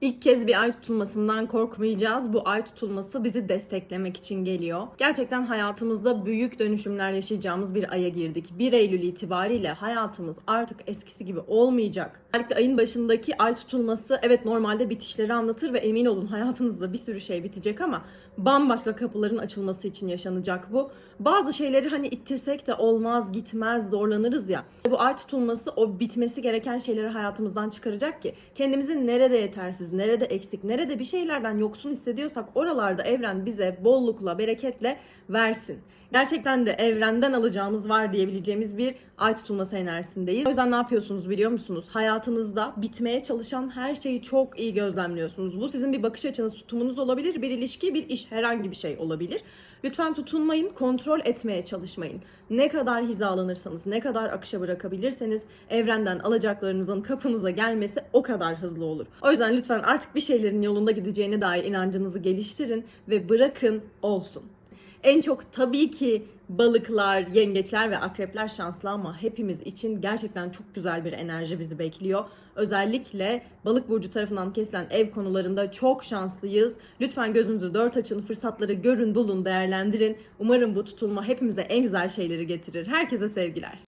İlk kez bir ay tutulmasından korkmayacağız. Bu ay tutulması bizi desteklemek için geliyor. Gerçekten hayatımızda büyük dönüşümler yaşayacağımız bir aya girdik. 1 Eylül itibariyle hayatımız artık eskisi gibi olmayacak. Özellikle ayın başındaki ay tutulması evet normalde bitişleri anlatır ve emin olun hayatınızda bir sürü şey bitecek ama bambaşka kapıların açılması için yaşanacak bu. Bazı şeyleri hani ittirsek de olmaz, gitmez, zorlanırız ya. Bu ay tutulması o bitmesi gereken şeyleri hayatımızdan çıkaracak ki kendimizi nerede yetersiz, nerede eksik, nerede bir şeylerden yoksun hissediyorsak oralarda evren bize bollukla, bereketle versin. Gerçekten de evrenden alacağımız var diyebileceğimiz bir ay tutulması enerjisindeyiz. O yüzden ne yapıyorsunuz biliyor musunuz? Hayatınızda bitmeye çalışan her şeyi çok iyi gözlemliyorsunuz. Bu sizin bir bakış açınız, tutumunuz olabilir, bir ilişki, bir iş, herhangi bir şey olabilir. Lütfen tutunmayın, kontrol etmeye çalışmayın. Ne kadar hizalanırsanız, ne kadar akışa bırakabilirseniz evrenden alacaklarınızın kapınıza gelmesi o kadar hızlı olur. O yüzden lütfen artık bir şeylerin yolunda gideceğine dair inancınızı geliştirin ve bırakın olsun. En çok tabii ki balıklar, yengeçler ve akrepler şanslı ama hepimiz için gerçekten çok güzel bir enerji bizi bekliyor. Özellikle balık burcu tarafından kesilen ev konularında çok şanslıyız. Lütfen gözünüzü dört açın, fırsatları görün, bulun, değerlendirin. Umarım bu tutulma hepimize en güzel şeyleri getirir. Herkese sevgiler.